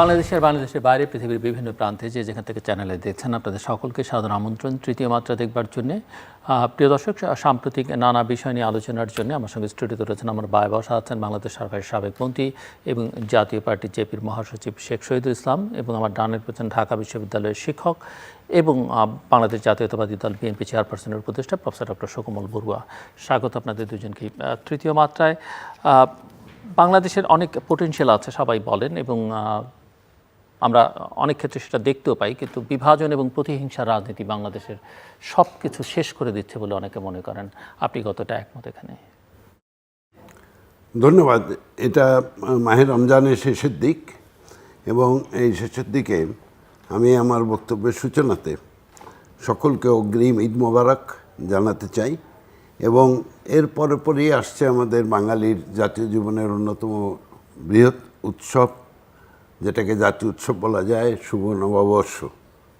বাংলাদেশের বাংলাদেশের বাইরে পৃথিবীর বিভিন্ন প্রান্তে যে যেখান থেকে চ্যানেলে দেখছেন আপনাদের সকলকে সাধারণ আমন্ত্রণ, তৃতীয় মাত্রা দেখবার জন্য। প্রিয় দর্শক সাম্প্রতিক নানা বিষয় নিয়ে আলোচনার জন্য আমার সঙ্গে স্টুডিওতে রয়েছেন আমার বায় বসা আছেন বাংলাদেশ সরকারের সাবেক মন্ত্রী এবং জাতীয় পার্টি জেপির মহাসচিব শেখ শহীদুল ইসলাম এবং আমার ডানের রয়েছেন ঢাকা বিশ্ববিদ্যালয়ের শিক্ষক এবং বাংলাদেশ জাতীয়তাবাদী দল বিএনপি চেয়ারপারসনের উপদেষ্টা প্রফেসর ডক্টর সুকমল বড়ুয়া। স্বাগত আপনাদের দুজনকে তৃতীয় মাত্রায় বাংলাদেশের অনেক পোটেনশিয়াল আছে, সবাই বলেন এবং আমরা অনেক ক্ষেত্রে সেটা দেখতেও পাই, কিন্তু বিভাজন এবং প্রতিহিংসার রাজনীতি বাংলাদেশের সব কিছু শেষ করে দিচ্ছে বলে অনেকে মনে করেন। আপনি কতটা একমত এখানে? ধন্যবাদ। এটা মাহের রমজানের শেষের দিক এবং এই শেষের দিকে আমি আমার বক্তব্যের সূচনাতে সকলকে অগ্রিম ঈদ মোবারক জানাতে চাই এবং এর পরে পরেই আসছে আমাদের বাঙালির জাতীয় জীবনের অন্যতম বৃহৎ উৎসব যেটাকে জাতীয় উৎসব বলা যায় শুভ নববর্ষ।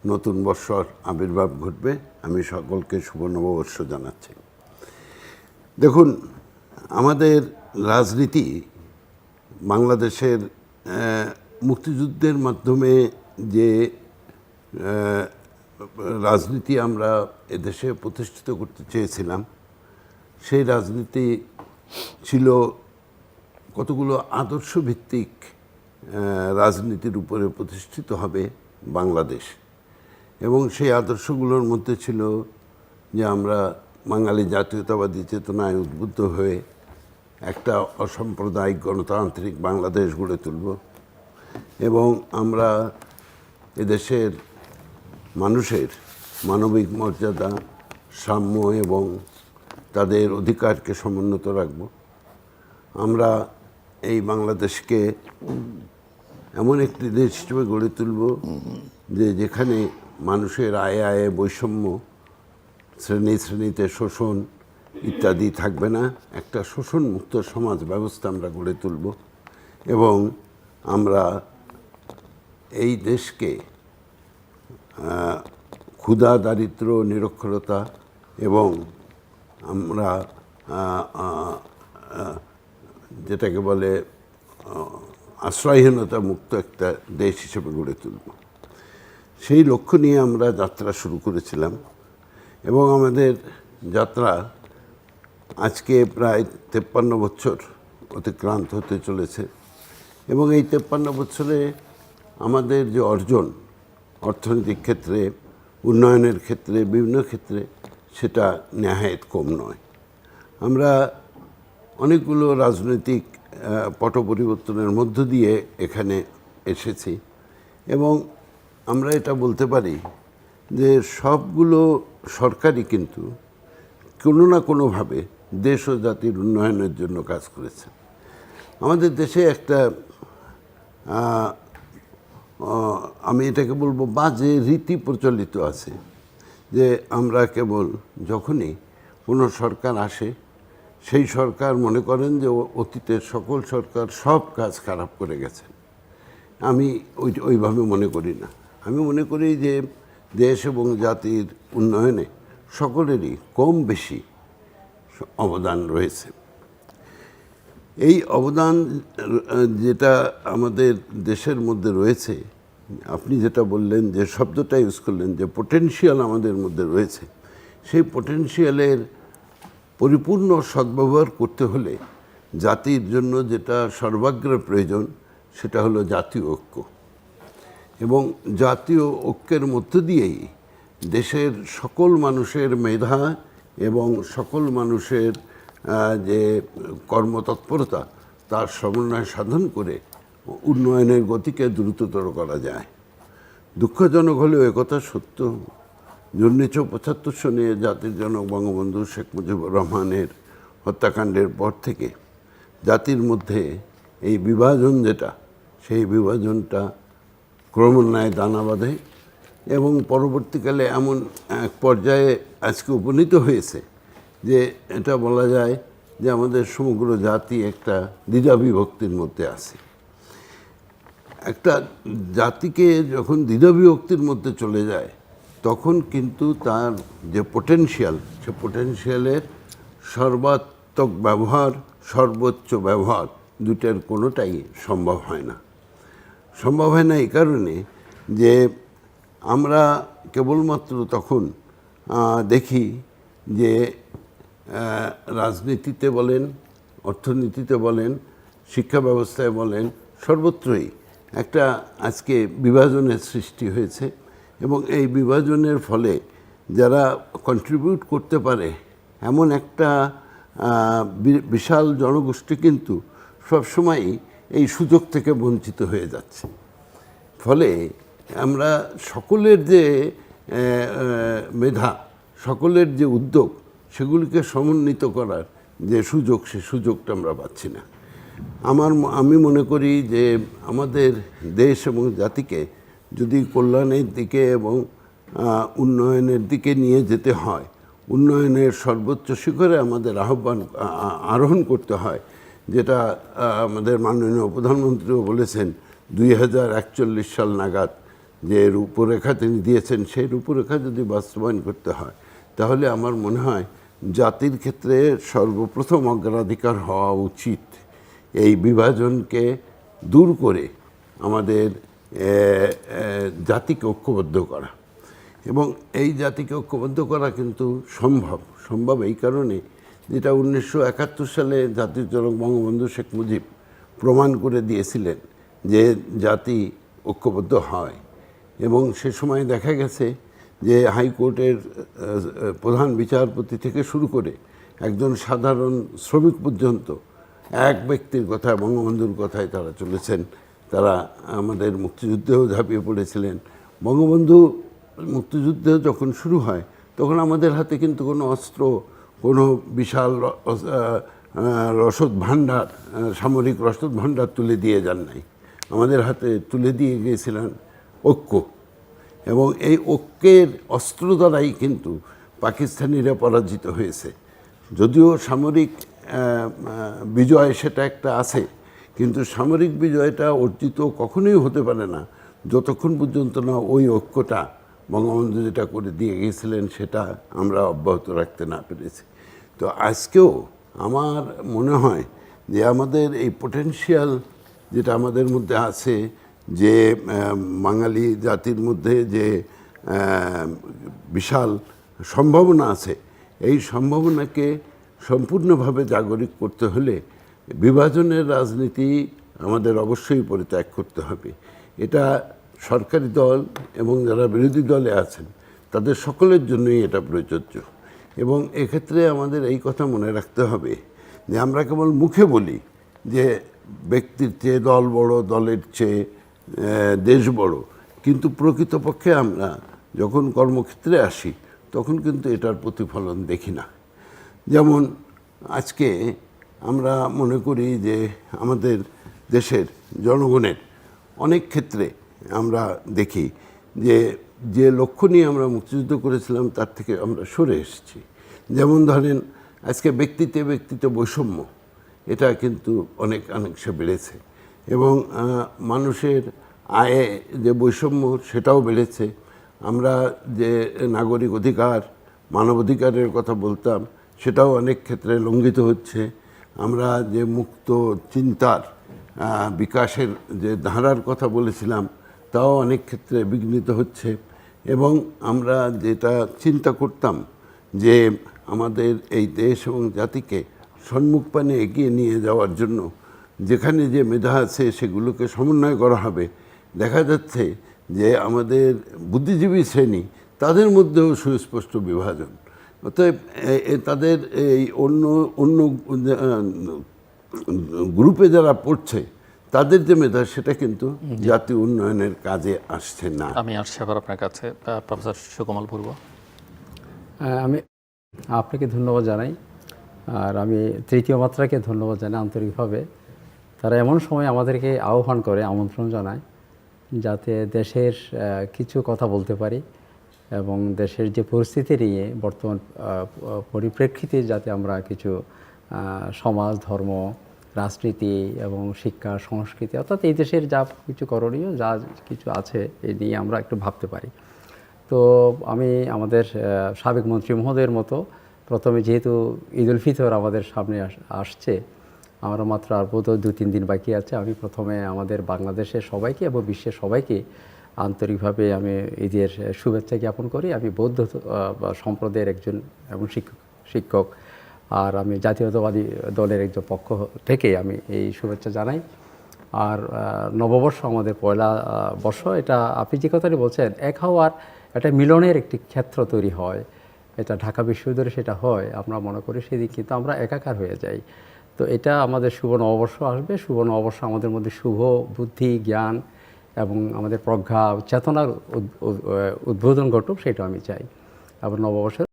নতুন বর্ষর আবির্ভাব ঘটবে আমি সকলকে শুভ নববর্ষ জানাচ্ছি। দেখুন আমাদের রাজনীতি বাংলাদেশের মুক্তিযুদ্ধের মাধ্যমে যে রাজনীতি আমরা এদেশে প্রতিষ্ঠিত করতে চেয়েছিলাম সেই রাজনীতি ছিল কতগুলো আদর্শ ভিত্তিক আহ, রাজনীতির উপরে প্রতিষ্ঠিত হবে বাংলাদেশ। এবং সেই আদর্শগুলোর মধ্যে ছিল যে আমরা বাঙালি জাতীয়তাবাদী চেতনায় উদ্বুদ্ধ হয়ে একটা অসাম্প্রদায়িক গণতান্ত্রিক বাংলাদেশ গড়ে তুলব এবং আমরা এদেশের মানুষের মানবিক মর্যাদা, সাম্য এবং তাদের অধিকারকে সমুন্নত রাখব। আমরা এই বাংলাদেশকে এমন একটি দেশ হিসেবে গড়ে তুলব যে যেখানে মানুষের আয়ে আয়ে বৈষম্য, শ্রেণি শ্রেণীতে শোষণ ইত্যাদি থাকবে না। একটা শোষণ মুক্ত সমাজ ব্যবস্থা আমরা গড়ে তুলব এবং আমরা এই দেশকে ক্ষুধা, দারিদ্র, নিরক্ষরতা এবং আমরা যেটাকে বলে আশ্রয়হীনতা মুক্ত একটা দেশ হিসেবে গড়ে তুলব। সেই লক্ষ্য নিয়ে আমরা যাত্রা শুরু করেছিলাম এবং আমাদের যাত্রা আজকে প্রায় তেপ্পান্ন বছর অতিক্রান্ত হতে চলেছে এবং এই তেপ্পান্ন বছরে আমাদের যে অর্জন, অর্থনৈতিক ক্ষেত্রে, উন্নয়নের ক্ষেত্রে, বিভিন্ন ক্ষেত্রে, সেটা নেহায়েত কম নয়। আমরা অনেকগুলো রাজনৈতিক পট পরিবর্তনের মধ্য দিয়ে এখানে এসেছি এবং আমরা এটা বলতে পারি যে সবগুলো সরকারই কিন্তু কোনো না কোনোভাবে দেশ ও জাতির উন্নয়নের জন্য কাজ করেছে। আমাদের দেশে একটা আমি এটাকে বলব বাজে রীতি প্রচলিত আছে যে আমরা কেবল যখনই কোনো সরকার আসে সেই সরকার মনে করেন যে অতীতের সকল সরকার সব কাজ খারাপ করে গেছে। আমি ওই ওইভাবে মনে করি না। আমি মনে করি যে দেশ এবং জাতির উন্নয়নে সকলেরই কম বেশি অবদান রয়েছে। এই অবদান যেটা আমাদের দেশের মধ্যে রয়েছে, আপনি যেটা বললেন যে শব্দটা ইউজ করলেন যে পোটেনশিয়াল আমাদের মধ্যে রয়েছে, সেই পোটেনশিয়ালের পরিপূর্ণ সদ্ব্যবহার করতে হলে জাতির জন্য যেটা সর্বাগ্রে প্রয়োজন সেটা হলো জাতীয় ঐক্য। এবং জাতীয় ঐক্যের মধ্য দিয়েই দেশের সকল মানুষের মেধা এবং সকল মানুষের যে কর্মতৎপরতা তার সমন্বয় সাধন করে উন্নয়নের গতিকে দ্রুততর করা যায়। দুঃখজনক হলেও একথা সত্য। উনিশশো পঁচাত্তর সনে জাতির জনক বঙ্গবন্ধু শেখ মুজিবুর রহমানের হত্যাকাণ্ডের পর থেকে জাতির মধ্যে এই বিভাজন যেটা, সেই বিভাজনটা ক্রমান্বয়ে দানা বাঁধে এবং পরবর্তীকালে এমন এক পর্যায়ে আজকে উপনীত হয়েছে যে এটা বলা যায় যে আমাদের সমগ্র জাতি একটা দ্বিধা বিভক্তির মধ্যে আছে। একটা জাতিকে যখন দ্বিধা বিভক্তির মধ্যে চলে যায় তখন কিন্তু তার যে পোটেনশিয়াল সে পোটেনশিয়ালের সর্বাত্মক ব্যবহার, সর্বোচ্চ ব্যবহার দুটার কোনোটাই সম্ভব হয় না। সম্ভব হয় না এই কারণে যে আমরা কেবলমাত্র তখন দেখি যে রাজনীতিতে বলেন, অর্থনীতিতে বলেন, শিক্ষা ব্যবস্থায় বলেন, সর্বত্রই একটা আজকে বিভাজনের সৃষ্টি হয়েছে। এবং এই বিভাজনের ফলে যারা কন্ট্রিবিউট করতে পারে, এমন একটা বিশাল জনগোষ্ঠী কিন্তু সবসময়ই এই সুযোগ থেকে বঞ্চিত হয়ে যাচ্ছে। ফলে আমরা সকলের যে মেধা, সকলের যে উদ্যোগ, সেগুলিকে সমন্বিত করার যে সুযোগ, সে সুযোগটা আমরা পাচ্ছি না। আমার আমি মনে করি যে আমাদের দেশ এবং জাতিকে যদি কল্যাণের দিকে এবং উন্নয়নের দিকে নিয়ে যেতে হয়, উন্নয়নের সর্বোচ্চ শিখরে আমাদের আহ্বান আরোহণ করতে হয়, যেটা আমাদের মাননীয় প্রধানমন্ত্রীও বলেছেন, দুই হাজার একচল্লিশ সাল নাগাদ যে রূপরেখা তিনি দিয়েছেন, সেই রূপরেখা যদি বাস্তবায়ন করতে হয়, তাহলে আমার মনে হয় জাতির ক্ষেত্রে সর্বপ্রথম অগ্রাধিকার হওয়া উচিত। এই বিভাজনকে দূর করে আমাদের জাতিকে ঐক্যবদ্ধ করা। এবং এই জাতিকে ঐক্যবদ্ধ করা কিন্তু সম্ভব। সম্ভব এই কারণে যেটা উনিশশো একাত্তর সালে জাতির জনক বঙ্গবন্ধু শেখ মুজিব প্রমাণ করে দিয়েছিলেন যে জাতি ঐক্যবদ্ধ হয়। এবং সে সময় দেখা গেছে যে হাইকোর্টের প্রধান বিচারপতি থেকে শুরু করে একজন সাধারণ শ্রমিক পর্যন্ত এক ব্যক্তির কথায় বঙ্গবন্ধুর কথায় তারা চলেছেন। তারা আমাদের মুক্তিযুদ্ধেও ঝাঁপিয়ে পড়েছিলেন। বঙ্গবন্ধু মুক্তিযুদ্ধ যখন শুরু হয়, তখন আমাদের হাতে কিন্তু কোনো অস্ত্র, কোনো বিশাল রসদ ভাণ্ডার, সামরিক রসদ ভাণ্ডার তুলে দিয়ে যান নাই। আমাদের হাতে তুলে দিয়ে গিয়েছিলেন ঐক্য। এবং এই ঐক্যের অস্ত্র দ্বারাই কিন্তু পাকিস্তানিরা পরাজিত হয়েছে। যদিও সামরিক বিজয় সেটা একটা আছে কিন্তু সামরিক বিজয়টা অর্জিত কখনোই হতে পারে না। যতক্ষণ পর্যন্ত না ওই ঐক্যটা বঙ্গবন্ধু যেটা করে দিয়ে গিয়েছিলেন সেটা আমরা অব্যাহত রাখতে না পেরেছি। তো আজকেও আমার মনে হয় যে আমাদের এই পোটেনশিয়াল যেটা আমাদের মধ্যে আছে, যে বাঙালি জাতির মধ্যে যে বিশাল সম্ভাবনা আছে, এই সম্ভাবনাকে সম্পূর্ণভাবে জাগরিক করতে হলে বিভাজনের রাজনীতি আমাদের অবশ্যই পরিত্যাগ করতে হবে। এটা সরকারি দল এবং যারা বিরোধী দলে আছেন, তাদের সকলের জন্যই এটা প্রযোজ্য। এবং এক্ষেত্রে আমাদের এই কথা মনে রাখতে হবে যে আমরা কেবল মুখে বলি যে ব্যক্তির চেয়ে দল বড়, দলের চেয়ে দেশ বড়। কিন্তু প্রকৃতপক্ষে আমরা যখন কর্মক্ষেত্রে আসি, তখন কিন্তু এটার প্রতিফলন দেখি না। যেমন আজকে আমরা মনে করি যে আমাদের দেশের জনগণের অনেক ক্ষেত্রে আমরা দেখি যে যে লক্ষ্য নিয়ে আমরা মুক্তিযুদ্ধ করেছিলাম, তার থেকে আমরা সরে এসেছি। যেমন ধরেন, আজকে ব্যক্তিতে ব্যক্তিতে বৈষম্য, এটা কিন্তু অনেক অনেকসে বেড়েছে। এবং মানুষের আয়ে যে বৈষম্য, সেটাও বেড়েছে। আমরা যে নাগরিক অধিকার, মানবাধিকারের কথা বলতাম, সেটাও অনেক ক্ষেত্রে লঙ্ঘিত হচ্ছে। আমরা যে মুক্ত চিন্তার বিকাশের যে ধারার কথা বলেছিলাম, তাও অনেক ক্ষেত্রে বিঘ্নিত হচ্ছে। এবং আমরা যেটা চিন্তা করতাম যে আমাদের এই দেশ এবং জাতিকে সম্মুখপানে এগিয়ে নিয়ে যাওয়ার জন্য, যেখানে যে মেধা আছে সেগুলোকে সমন্বয় করা হবে। দেখা যাচ্ছে যে আমাদের বুদ্ধিজীবী শ্রেণি, তাদের মধ্যেও সুস্পষ্ট বিভাজন। অতএব তাদের এই অন্য অন্য গ্রুপে যারা পড়ছে তাদের যে মেধা সেটা কিন্তু জাতীয় উন্নয়নের কাজে আসছে না। আমি আসছি আবার আপনার কাছে প্রফেসর সুকমল পূর্ব। হ্যাঁ, আমি আপনাকে ধন্যবাদ জানাই আর আমি তৃতীয় মাত্রাকে ধন্যবাদ জানাই আন্তরিকভাবে। তারা এমন সময় আমাদেরকে আহ্বান করে আমন্ত্রণ জানায় যাতে দেশের কিছু কথা বলতে পারি। এবং দেশের যে পরিস্থিতি নিয়ে বর্তমান পরিপ্রেক্ষিতে যাতে আমরা কিছু সমাজ, ধর্ম, রাজনীতি এবং শিক্ষা, সংস্কৃতি, অর্থাৎ এই দেশের যা কিছু করণীয়, যা কিছু আছে, এ নিয়ে আমরা একটু ভাবতে পারি। তো আমি আমাদের সাবেক মন্ত্রী মহোদয়ের মতো প্রথমে যেহেতু ঈদ উল ফিতর আমাদের সামনে আস- আসছে আমরা মাত্র আর বোধ দু তিন দিন বাকি আছে, আমি প্রথমে আমাদের বাংলাদেশের সবাইকে এবং বিশ্বের সবাইকে আন্তরিকভাবে আমি ঈদের শুভেচ্ছা জ্ঞাপন করি। আমি বৌদ্ধ সম্প্রদায়ের একজন এবং শিক্ষক শিক্ষক। আর আমি জাতীয়তাবাদী দলের একজন পক্ষ থেকে আমি এই শুভেচ্ছা জানাই। আর নববর্ষ আমাদের পয়লা বর্ষ, এটা আপনি যে কথাটি বলছেন, এক হওয়ার একটা মিলনের একটি ক্ষেত্র তৈরি হয়। এটা ঢাকা বিশ্ববিদ্যালয়ে সেটা হয়, আমরা মনে করি সেদিন কিন্তু আমরা একাকার হয়ে যাই। তো এটা আমাদের শুভ নববর্ষ আসবে। শুভ নববর্ষ আমাদের মধ্যে শুভ, বুদ্ধি, জ্ঞান এবং আমাদের প্রজ্ঞা চেতনার উদ- উদ- উদ্বোধন ঘটুক সেটা আমি চাই। আবার নববর্ষের